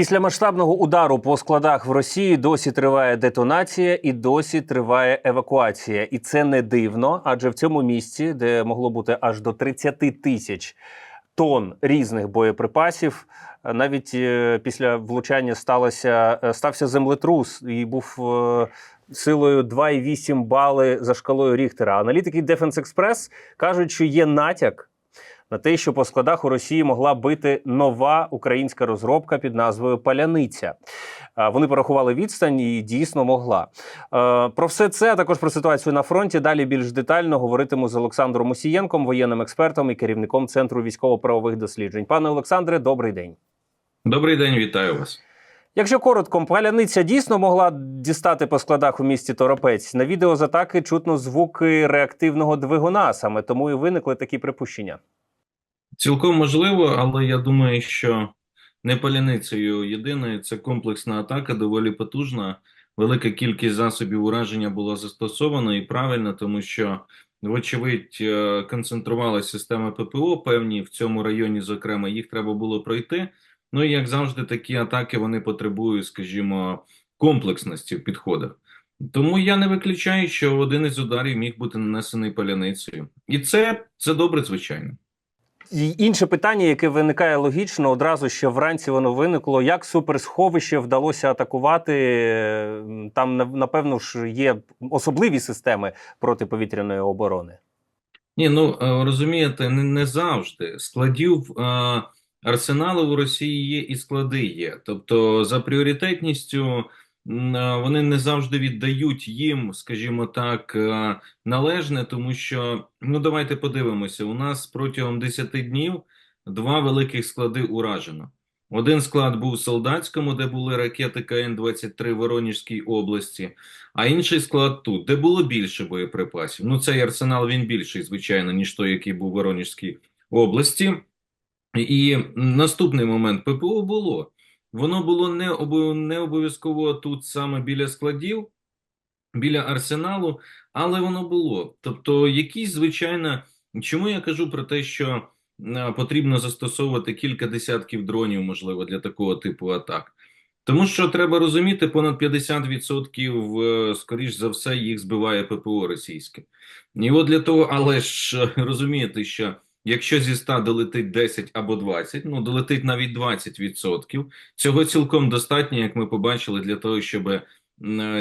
Після масштабного удару по складах в Росії досі триває детонація і досі триває евакуація. І це не дивно, адже в цьому місці, де могло бути аж до 30 тисяч тонн різних боєприпасів, е, навіть е, після влучання сталося е, стався землетрус і був силою 2,8 бали за шкалою Ріхтера. Аналітики Defense Express кажуть, що є натяк на те, що по складах у Росії могла бити нова українська розробка під назвою Паляниця. Вони порахували відстань і дійсно могла. Про все це, а також про ситуацію на фронті. Далі більш детально говоритиму з Олександром Мусієнком, воєнним експертом і керівником центру військово-правових досліджень. Пане Олександре, добрий день. Добрий день, вітаю вас. Якщо коротко, паляниця дійсно могла дістати по складах у місті Торопець. На відео з атаки чутно звуки реактивного двигуна, саме тому і виникли такі припущення. Цілком можливо, але я думаю, що не паляницею єдиною це комплексна атака, доволі потужна. Велика кількість засобів ураження була застосована і правильно, тому що, вочевидь, е, концентрувалася система ППО певні в цьому районі, зокрема, їх треба було пройти. Ну і як завжди, такі атаки вони потребують, скажімо, комплексності в підходах. Тому я не виключаю, що один із ударів міг бути нанесений паляницею, і це, це добре, звичайно. Інше питання, яке виникає логічно, одразу ще вранці воно виникло. Як суперсховище вдалося атакувати? Там напевно ж є особливі системи протиповітряної оборони. Ні, ну е, розумієте, не, не завжди. Складів е, арсеналу у Росії є і склади є. Тобто, за пріоритетністю вони не завжди віддають їм, скажімо так, е, належне, тому що, ну давайте подивимося, у нас протягом 10 днів два великих склади уражено. Один склад був в Солдатському, де були ракети КН-23 в Воронежській області, а інший склад тут, де було більше боєприпасів. Ну, цей арсенал він більший, звичайно, ніж той, який був в Воронежській області. І наступний момент ППО було. Воно було не, не обов'язково тут саме біля складів, біля арсеналу, але воно було. Тобто, якісь, звичайно, чому я кажу про те, що е, потрібно застосовувати кілька десятків дронів, можливо, для такого типу атак. Тому що треба розуміти, понад 50% е, скоріш за все їх збиває ППО російське. І от для того, але ж е, розумієте, що якщо зі 100 долетить 10 або 20, ну долетить навіть 20%, цього цілком достатньо, як ми побачили, для того, щоб е,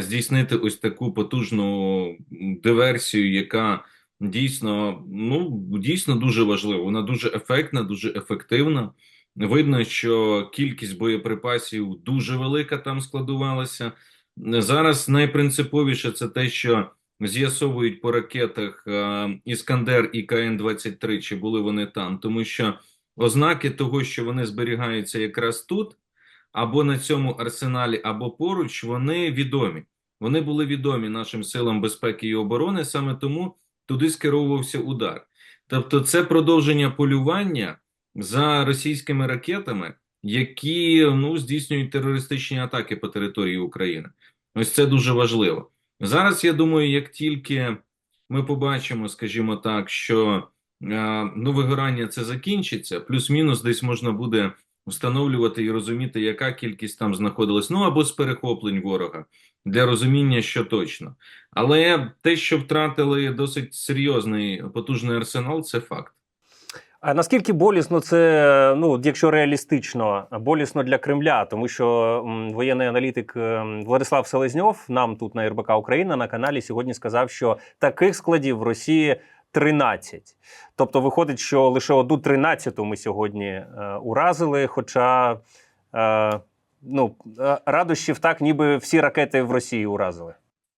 здійснити ось таку потужну диверсію, яка дійсно, ну дійсно дуже важлива. Вона дуже ефектна, дуже ефективна. Видно, що кількість боєприпасів дуже велика там складувалася. Зараз найпринциповіше це те, що з'ясовують по ракетах е, Іскандер і КН-23, чи були вони там, тому що ознаки того, що вони зберігаються якраз тут, або на цьому арсеналі, або поруч, вони відомі. Вони були відомі нашим силам безпеки і оборони, саме тому туди скеровувався удар. Тобто, це продовження полювання за російськими ракетами, які ну здійснюють терористичні атаки по території України. Ось це дуже важливо. Зараз я думаю, як тільки ми побачимо, скажімо так, що е, ну вигорання це закінчиться, плюс-мінус десь можна буде встановлювати і розуміти, яка кількість там знаходилась, ну або з перехоплень ворога для розуміння, що точно. Але те, що втратили досить серйозний потужний арсенал, це факт. А наскільки болісно це, ну якщо реалістично, болісно для Кремля, тому що воєнний аналітик ем, Владислав Селезньов нам тут на РБК Україна на каналі сьогодні сказав, що таких складів в Росії 13. Тобто виходить, що лише одну 13-ту ми сьогодні е, уразили. Хоча е, ну, е, радощів так, ніби всі ракети в Росії уразили.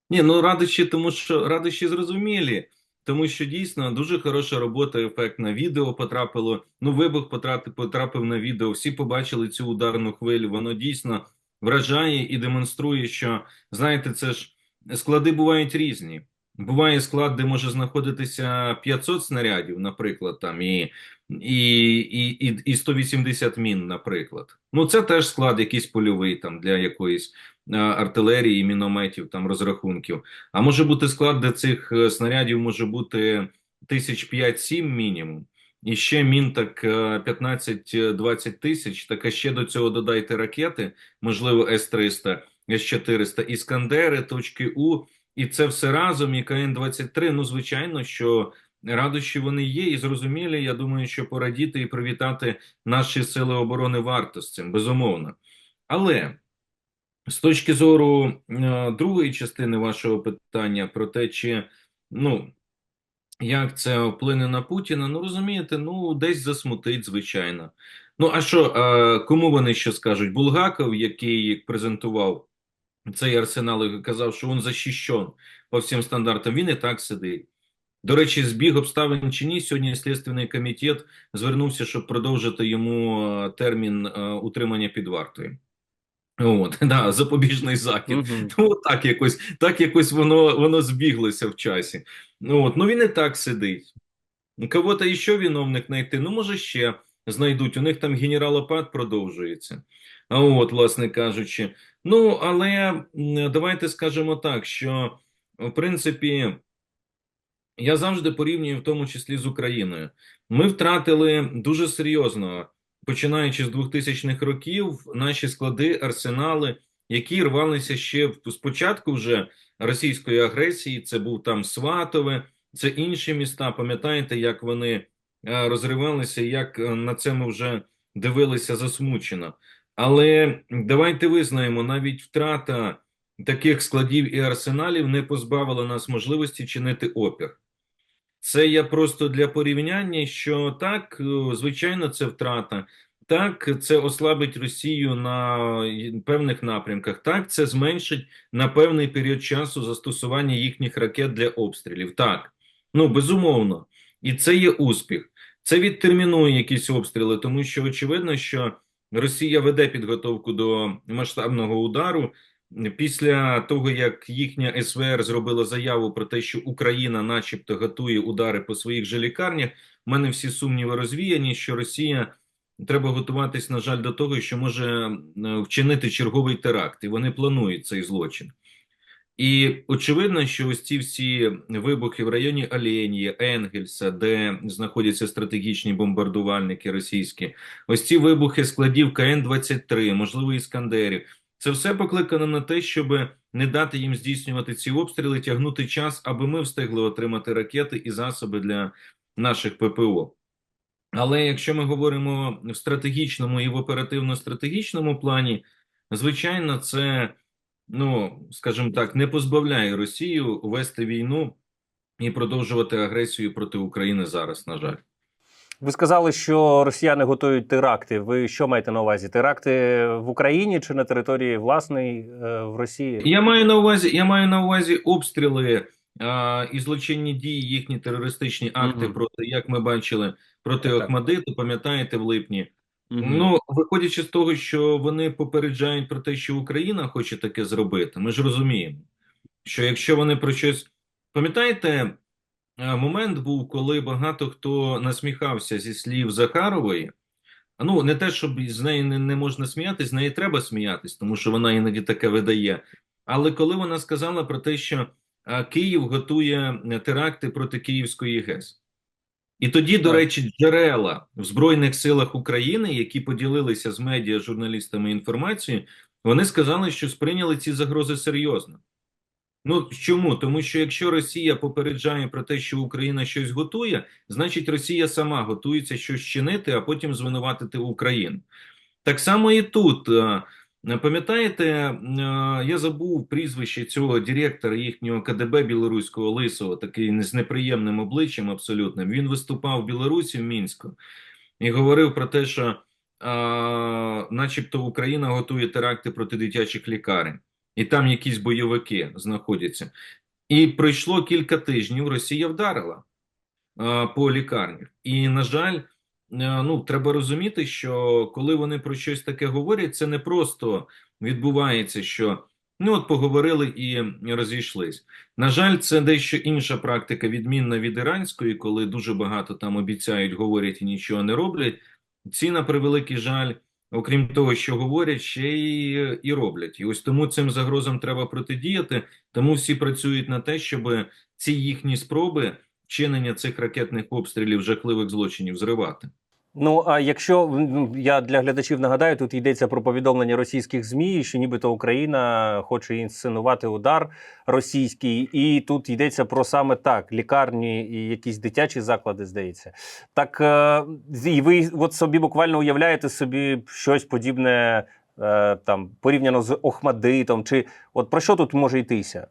Ні, ну радощі, тому що радощі зрозумілі, тому що дійсно дуже хороша робота, ефектна. Відео потрапило. Ну, вибух потрапив, потрапив на відео. Всі побачили цю ударну хвилю. Воно дійсно вражає і демонструє, що знаєте, це ж склади бувають різні. Буває склад, де може знаходитися 500 снарядів, наприклад, там і, і, і, і, і 180 мін, наприклад. Ну, це теж склад якийсь польовий там для якоїсь артилерії, мінометів, там розрахунків. А може бути склад, де цих е, снарядів може бути тисяч 5-7 мінімум. і ще мін так е, 15-20 тисяч, так а ще до цього додайте ракети, можливо, С-300, С-400, Іскандери, точки У, і це все разом, і КН-23, ну, звичайно, що радощі вони є, і зрозумілі, я думаю, що порадіти і привітати наші сили оборони варто з цим, безумовно. Але з точки зору е, другої частини вашого питання про те, чи ну як це вплине на Путіна, ну розумієте, ну десь засмутить, звичайно. Ну а що, е, кому вони що скажуть? Булгаков, який презентував цей арсенал і казав, що він захищен по всім стандартам, він і так сидить. До речі, збіг обставин чи ні, сьогодні Слідственний комітет звернувся, щоб продовжити йому е, термін утримання під вартою. От, да, запобіжний захід. Мгм. Ну, так якось, так якось воно, воно збіглося в часі. Ну, от, ну він і так сидить. Кого-то іще виновник знайти, ну, може, ще знайдуть. У них там генералопад продовжується. А от, власне кажучи. Ну, але давайте скажемо так, що, в принципі, я завжди порівнюю в тому числі з Україною. Ми втратили дуже серйозно, починаючи з 2000-х років, наші склади, арсенали, які рвалися ще спочатку вже російської агресії. Це був там Сватове, це інші міста. Пам'ятаєте, як вони е, розривалися, як е, на це ми вже дивилися засмучено. Але давайте визнаємо, навіть втрата таких складів і арсеналів не позбавила нас можливості чинити опір. Це я просто для порівняння, що так, е, звичайно, це втрата. Так, це ослабить Росію на певних напрямках. Так, це зменшить на певний період часу застосування їхніх ракет для обстрілів. Так, ну безумовно, і це є успіх. Це відтермінує якісь обстріли, тому що очевидно, що Росія веде підготовку до масштабного удару. Після того, як їхня СВР зробила заяву про те, що Україна, начебто, готує удари по своїх же лікарнях, в мене всі сумніви розвіяні, що Росія треба готуватись, на жаль, до того, що може е, вчинити черговий теракт, і вони планують цей злочин. І очевидно, що ось ці всі вибухи в районі Оленії, Енгельса, де знаходяться стратегічні бомбардувальники російські, ось ці вибухи складів КН-23, можливо, Іскандерів. Це все покликано на те, щоб не дати їм здійснювати ці обстріли, тягнути час, аби ми встигли отримати ракети і засоби для наших ППО. Але якщо ми говоримо в стратегічному і в оперативно-стратегічному плані, звичайно, це, ну скажімо так, не позбавляє Росію вести війну і продовжувати агресію проти України зараз, на жаль. Ви сказали, що росіяни готують теракти. Ви що маєте на увазі? Теракти в Україні чи на території власної е, в Росії? Я маю на увазі, я маю на увазі обстріли а, і злочинні дії, їхні терористичні акти Мгм. проти, як ми бачили, проти Так. Охмадиту, пам'ятаєте, в липні. Мгм. Ну, виходячи з того, що вони попереджають про те, що Україна хоче таке зробити, ми ж розуміємо, що якщо вони про щось пам'ятаєте, е, момент був, коли багато хто насміхався зі слів Захарової. Ну, не те, щоб з неї не, не можна сміятись, з неї треба сміятись, тому що вона іноді таке видає. Але коли вона сказала про те, що е, Київ готує е, теракти проти Київської ГЕС. І тоді, до речі, джерела в Збройних силах України, які поділилися з медіа журналістами інформацією, вони сказали, що сприйняли ці загрози серйозно. Ну чому? Тому що якщо Росія попереджає про те, що Україна щось готує, значить Росія сама готується щось чинити, а потім звинуватити Україну. Так само і тут. Е, Пам'ятаєте, е, я забув прізвище цього директора їхнього КДБ білоруського Лисого, такий з неприємним обличчям абсолютним. Він виступав в Білорусі в Мінську і говорив про те, що, а, начебто, Україна готує теракти проти дитячих лікарень, і там якісь бойовики знаходяться. І пройшло кілька тижнів. Росія вдарила а, по лікарнях. І, на жаль, е, ну треба розуміти, що коли вони про щось таке говорять, це не просто відбувається, що ну от поговорили і розійшлись. На жаль, це дещо інша практика, відмінна від іранської, коли дуже багато там обіцяють, говорять і нічого не роблять. Ці, на превеликий жаль, окрім того, що говорять, ще й, і роблять. І ось тому цим загрозам треба протидіяти. Тому всі працюють на те, щоб ці їхні спроби вчинення цих ракетних обстрілів, жахливих злочинів зривати. Ну а якщо я для глядачів нагадаю, тут йдеться про повідомлення російських змі, що нібито Україна хоче інсценувати удар російський, і тут йдеться про саме так: лікарні і якісь дитячі заклади, здається. Так е, і ви от собі буквально уявляєте собі щось подібне е, там порівняно з Охмадитом, чи от про що тут може йтися?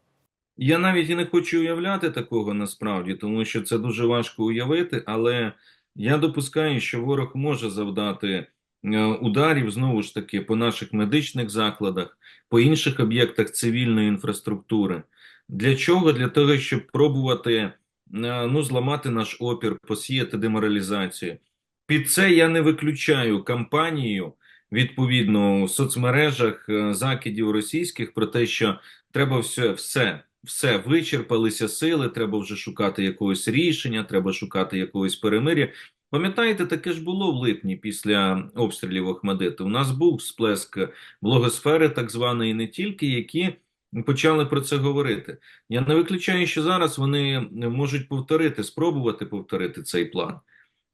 Я навіть і не хочу уявляти такого насправді, тому що це дуже важко уявити, але я допускаю, що ворог може завдати е, ударів знову ж таки по наших медичних закладах, по інших об'єктах цивільної інфраструктури. Для чого? Для того, щоб пробувати е, ну, зламати наш опір, посіяти деморалізацію. Під це я не виключаю кампанію відповідно у соцмережах е, закидів російських про те, що треба все, все, все вичерпалися сили, треба вже шукати якогось рішення, треба шукати якогось перемиря. Пам'ятаєте, таке ж було в липні після обстрілів Охмадиту. У нас був сплеск блогосфери, так званої, не тільки, які почали про це говорити. Я не виключаю, що зараз вони можуть повторити, спробувати повторити цей план.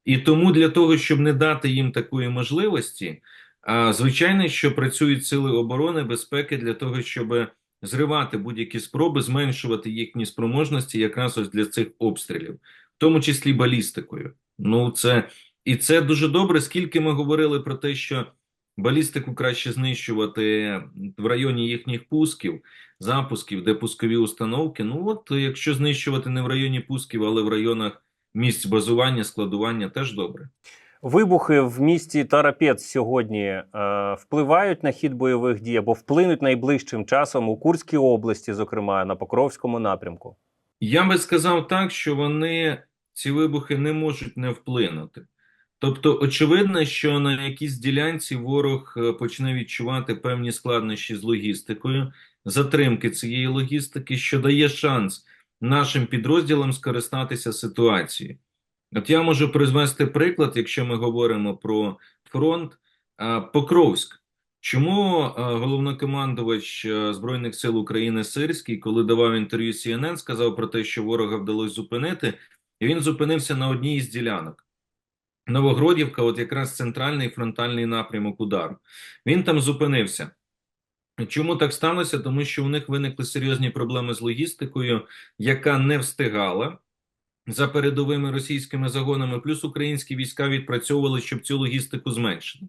І тому для того, щоб не дати їм такої можливості, звичайно, що працюють сили оборони безпеки для того, щоб зривати будь-які спроби, зменшувати їхні спроможності якраз ось для цих обстрілів, в тому числі балістикою. Ну, це і це дуже добре. Скільки ми говорили про те, що балістику краще знищувати в районі їхніх пусків, запусків, де пускові установки. Ну от якщо знищувати не в районі пусків, але в районах місць базування, складування, теж добре. Вибухи в місті Тарапець сьогодні е, впливають на хід бойових дій або вплинуть найближчим часом у Курській області, зокрема на Покровському напрямку. Я би сказав так, що вони ці вибухи не можуть не вплинути. Тобто, очевидно, що на якійсь ділянці ворог е, почне відчувати певні складнощі з логістикою, затримки цієї логістики, що дає шанс нашим підрозділам скористатися ситуацією. От я можу призвести приклад, якщо ми говоримо про фронт Покровськ. Чому головнокомандувач Збройних сил України Сирський, коли давав інтерв'ю CNN, сказав про те, що ворога вдалося зупинити, і він зупинився на одній із ділянок. Новогродівка, от якраз центральний фронтальний напрямок удару. Він там зупинився. Чому так сталося? Тому що у них виникли серйозні проблеми з логістикою, яка не встигала за передовими російськими загонами, плюс українські війська відпрацьовували, щоб цю логістику зменшити.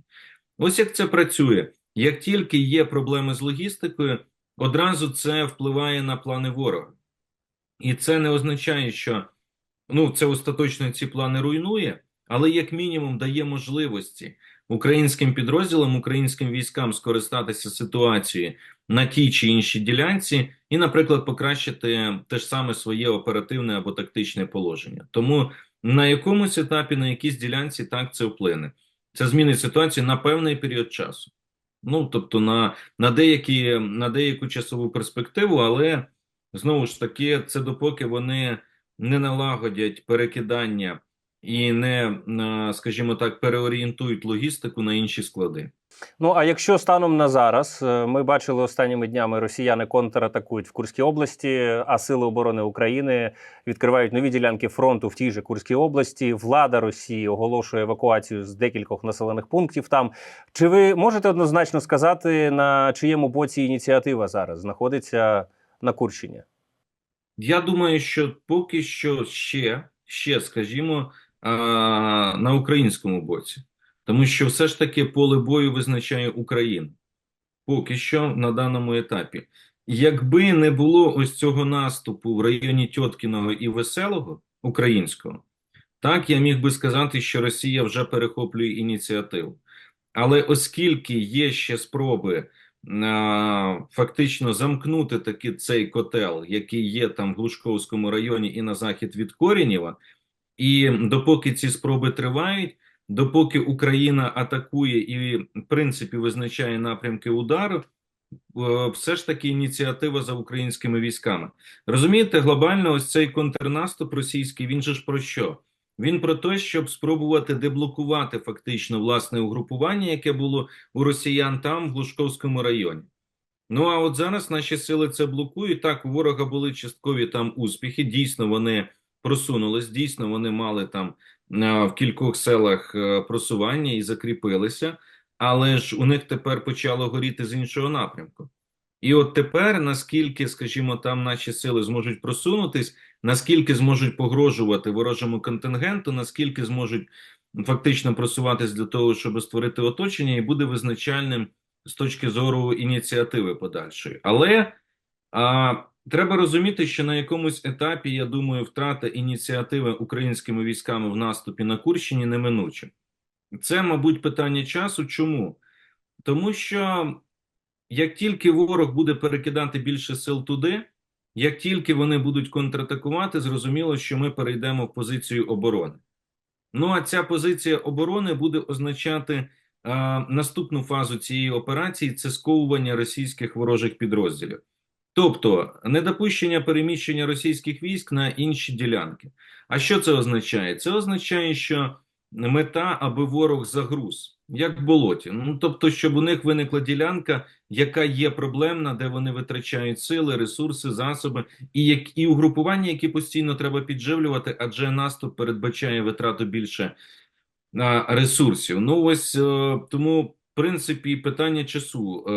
Ось як це працює. Як тільки є проблеми з логістикою, одразу це впливає на плани ворога. І це не означає, що ну, це остаточно ці плани руйнує, але як мінімум дає можливості українським підрозділам, українським військам скористатися ситуацією на тій чи іншій ділянці, і, наприклад, покращити те ж саме своє оперативне або тактичне положення. Тому на якомусь етапі, на якійсь ділянці так це вплине. Це змінить ситуацію на певний період часу. Ну тобто на, на, деякі, на деяку часову перспективу, але знову ж таки, це допоки вони не налагодять перекидання і не, е, скажімо так, переорієнтують логістику на інші склади. Ну а якщо станом на зараз е, ми бачили останніми днями росіяни контратакують в Курській області, а сили оборони України відкривають нові ділянки фронту в тій же Курській області. Влада Росії оголошує евакуацію з декількох населених пунктів. Там чи ви можете однозначно сказати на чиєму боці ініціатива зараз знаходиться на Курщині? Я думаю, що поки що ще, ще скажімо, на українському боці, тому що все ж таки поле бою визначає Україна. Поки що на даному етапі. Якби не було ось цього наступу в районі Тьоткіного і Веселого українського, так я міг би сказати, що Росія вже перехоплює ініціативу. Але оскільки є ще спроби а, фактично замкнути таки цей котел, який є там в Глушковському районі і на захід від Корінєва, і допоки ці спроби тривають, допоки Україна атакує і, в принципі, визначає напрямки удару, е, все ж таки ініціатива за українськими військами. Розумієте, глобально ось цей контрнаступ російський, він же ж про що? Він про те, щоб спробувати деблокувати фактично власне угрупування, яке було у росіян там, в Глушковському районі. Ну а от зараз наші сили це блокують. Так, у ворога були часткові там успіхи. Дійсно, вони просунулись. Дійсно, вони мали там е, в кількох селах е, просування і закріпилися, але ж у них тепер почало горіти з іншого напрямку. І от тепер, наскільки, скажімо, там наші сили зможуть просунутись, наскільки зможуть погрожувати ворожому контингенту, наскільки зможуть фактично просуватись для того, щоб створити оточення, і буде визначальним з точки зору ініціативи подальшої. Але а, треба розуміти, що на якомусь етапі, я думаю, втрата ініціативи українськими військами в наступі на Курщині неминуча. Це, мабуть, питання часу. Чому? Тому що як тільки ворог буде перекидати більше сил туди, як тільки вони будуть контратакувати, зрозуміло, що ми перейдемо в позицію оборони. Ну а ця позиція оборони буде означати а, наступну фазу цієї операції це сковування російських ворожих підрозділів. Тобто недопущення переміщення російських військ на інші ділянки. А що це означає? Це означає, що мета, аби ворог загруз, як в болоті. Ну тобто, щоб у них виникла ділянка, яка є проблемна, де вони витрачають сили, ресурси, засоби, і як і угрупування, які постійно треба підживлювати, адже наступ передбачає витрату більше а, ресурсів. Ну ось е, тому, в принципі, питання часу, е,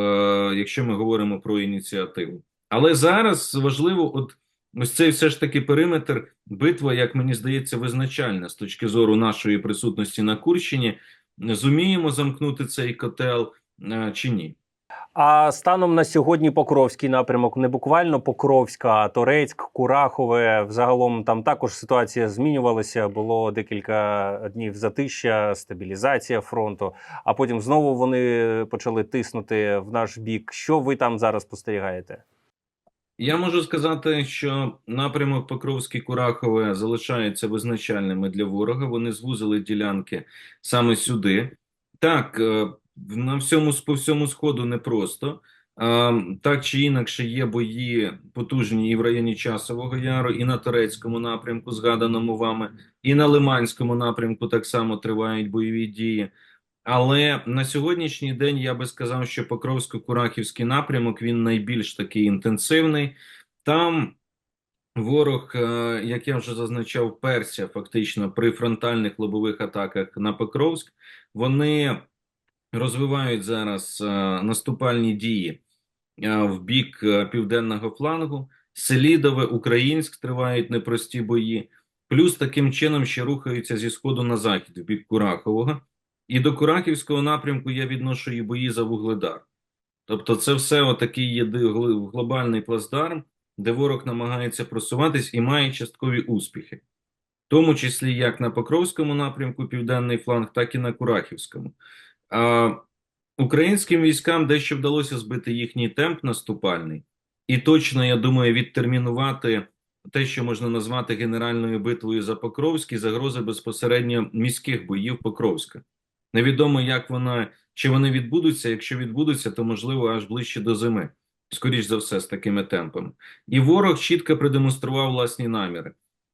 якщо ми говоримо про ініціативу. Але зараз важливо, от ось цей все ж таки периметр, битва, як мені здається, визначальна з точки зору нашої присутності на Курщині. Зуміємо замкнути цей котел е, чи ні? А станом на сьогодні Покровський напрямок, не буквально Покровська, а Торецьк, Курахове. Взагалом там також ситуація змінювалася. Було декілька днів затища, стабілізація фронту. А потім знову вони почали тиснути в наш бік. Що ви там зараз спостерігаєте? Я можу сказати, що напрямок Покровський Курахове залишається визначальними для ворога. Вони звузили ділянки саме сюди. Так, е, на всьому по всьому сходу непросто. Е, Так чи інакше є бої потужні і в районі Часового Яру, і на Торецькому напрямку, згаданому вами, і на Лиманському напрямку так само тривають бойові дії. Але на сьогоднішній день я би сказав, що Покровсько-Курахівський напрямок він найбільш такий інтенсивний. Там ворог, е, як я вже зазначав, перся фактично при фронтальних лобових атаках на Покровськ. Вони розвивають зараз е, наступальні дії е, в бік південного флангу. Селідове, Українськ тривають непрості бої. Плюс таким чином ще рухаються зі сходу на захід в бік Курахового. І до Курахівського напрямку я відношу і бої за Вугледар. Тобто, це все отакий є глобальний плацдарм, де ворог намагається просуватись і має часткові успіхи, в тому числі як на Покровському напрямку, південний фланг, так і на Курахівському. А, українським військам дещо вдалося збити їхній темп наступальний, і точно, я думаю, відтермінувати те, що можна назвати генеральною битвою за Покровськ загрози безпосередньо міських боїв Покровська. Невідомо, як вона чи вони відбудуться. Якщо відбудуться, то можливо аж ближче до зими, скоріш за все, з такими темпами. І ворог чітко продемонстрував власні наміри.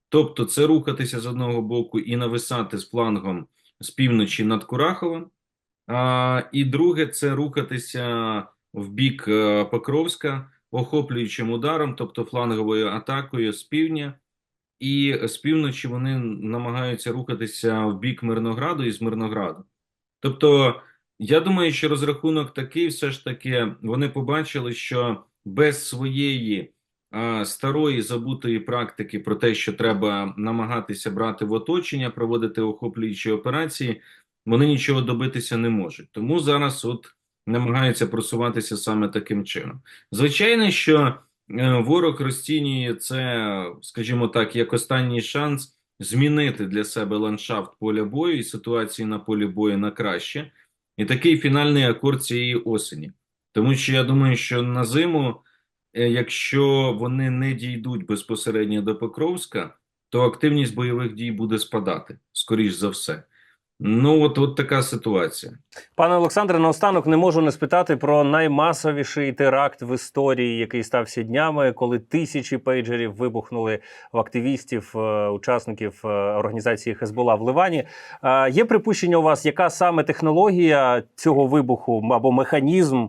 Тобто, це рухатися з одного боку і нависати з флангом з півночі над Кураховим. А, і друге, це рухатися в бік е, Покровська охоплюючим ударом, тобто фланговою атакою з півдня. І з півночі вони намагаються рухатися в бік Мирнограду і з Мирнограду. Тобто, я думаю, що розрахунок такий, все ж таки, вони побачили, що без своєї а, старої забутої практики про те, що треба намагатися брати в оточення, проводити охоплюючі операції, вони нічого добитися не можуть. Тому зараз от намагаються просуватися саме таким чином. Звичайно, що е, ворог розцінює це, скажімо так, як останній шанс змінити для себе ландшафт поля бою і ситуації на полі бою на краще. І такий фінальний акорд цієї осені. Тому що я думаю, що на зиму, е, якщо вони не дійдуть безпосередньо до Покровська, то активність бойових дій буде спадати, скоріш за все. Ну, от, от така ситуація. Пане Олександре, наостанок не можу не спитати про наймасовіший теракт в історії, який стався днями, коли тисячі пейджерів вибухнули в активістів, е, учасників е, організації Хезбола в Ливані. Е, Є припущення у вас, яка саме технологія цього вибуху або механізм?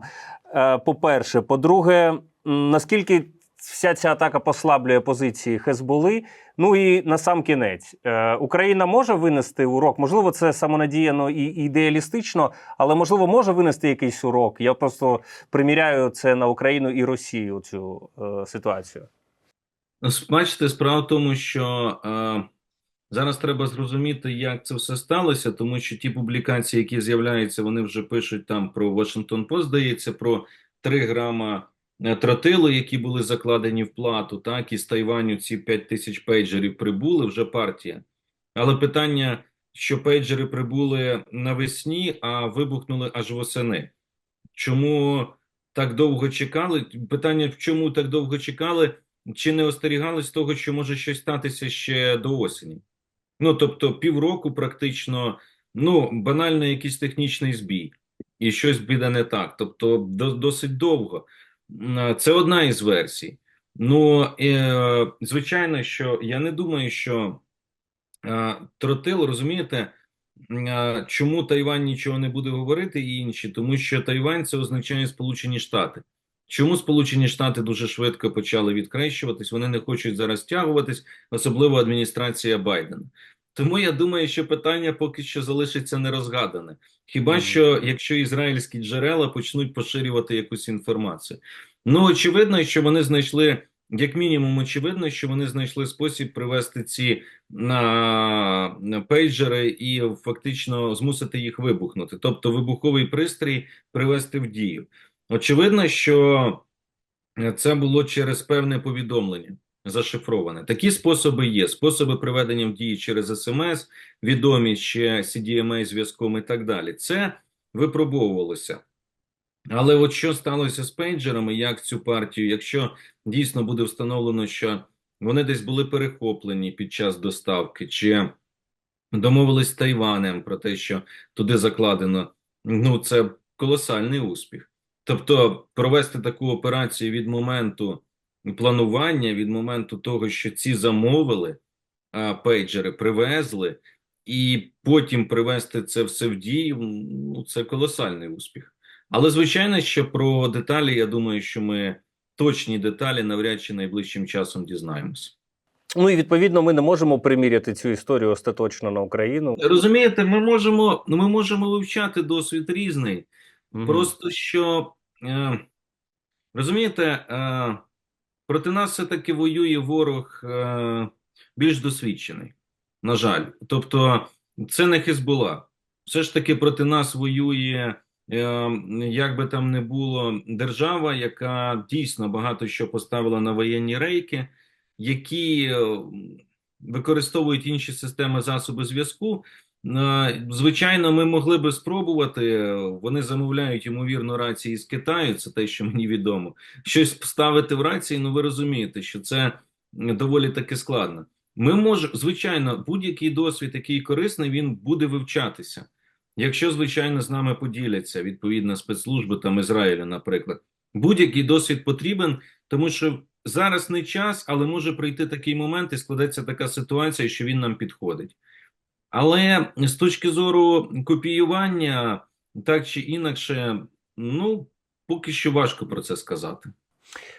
Е, По-перше, по-друге, наскільки вся ця атака послаблює позиції Хезболи. Ну і на сам кінець е, Україна може винести урок. Можливо, це самонадіяно і ідеалістично, але можливо може винести якийсь урок. Я просто приміряю це на Україну і Росію цю е, ситуацію. Бачите, справа в тому, що е, зараз треба зрозуміти, як це все сталося, тому що ті публікації, які з'являються, вони вже пишуть там про Вашингтон Пост, здається, про 3 грама е, тротилу, які були закладені в плату, так, і з Тайваню ці 5 тисяч пейджерів прибули, вже партія. Але питання, що пейджери прибули навесні, а вибухнули аж восени. Чому так довго чекали? Питання, чому так довго чекали? Чи не остерігались того, що може щось статися ще до осені? Ну, тобто, півроку практично, ну, банально якийсь технічний збій, і щось піде не так. Тобто, досить довго. М, Це одна із версій. Ну, е, звичайно, що я не думаю, що е, тротил, розумієте, е, чому Тайвань нічого не буде говорити і інші, тому що Тайвань це означає Сполучені Штати. Чому Сполучені Штати дуже швидко почали відкрещуватись? Вони не хочуть зараз стягуватись, особливо адміністрація Байдена. Тому я думаю, що питання поки що залишиться нерозгадане. Хіба що якщо ізраїльські джерела почнуть поширювати якусь інформацію? Ну очевидно, що вони знайшли, як мінімум, очевидно, що вони знайшли спосіб привести ці на, на пейджери і фактично змусити їх вибухнути, тобто вибуховий пристрій привести в дію. Очевидно, що це було через певне повідомлення зашифроване. Такі способи є. Способи приведення в дії через смс, відомі ще CDMA зв'язком і так далі. Це випробовувалося. Але от що сталося з пейджерами, як цю партію, якщо дійсно буде встановлено, що вони десь були перехоплені під час доставки, чи домовились з Тайванем про те, що туди закладено, ну це колосальний успіх. Тобто провести таку операцію від моменту планування, від моменту того, що ці замовили а, пейджери, привезли, і потім привести це все в дію, ну це колосальний успіх. Але звичайно, що про деталі, я думаю, що ми точні деталі навряд чи найближчим часом дізнаємося. Ну і відповідно ми не можемо приміряти цю історію остаточно на Україну. Розумієте, ми можемо, ну, ми можемо вивчати досвід різний. Мгм. Просто що, е, розумієте, е, проти нас все-таки воює ворог е, більш досвідчений, на жаль. Тобто, це не Хезбола. Все ж таки проти нас воює, е, як би там не було, держава, яка дійсно багато що поставила на воєнні рейки, які е, використовують інші системи засоби зв'язку. Е, Звичайно, ми могли би спробувати. Вони замовляють ймовірно рації з Китаю. Це те, що мені відомо. Щось вставити в рації. Ну ви розумієте, що це доволі таки складно. Ми можемо, звичайно, будь-який досвід, який корисний, він буде вивчатися. Якщо, звичайно, з нами поділяться відповідно спецслужби там Ізраїлю, наприклад, будь-який досвід потрібен, тому що зараз не час, але може прийти такий момент і складеться така ситуація, що він нам підходить. Але з точки зору копіювання, так чи інакше, ну поки що важко про це сказати.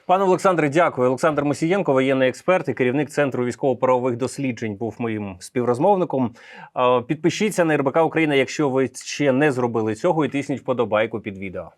Пане Олександре, дякую. Олександр Мосієнко, воєнний експерт і керівник центру військово-правових досліджень, був моїм співрозмовником. Е, Підпишіться на РБК Україна, якщо ви ще не зробили цього, і тисніть вподобайку під відео.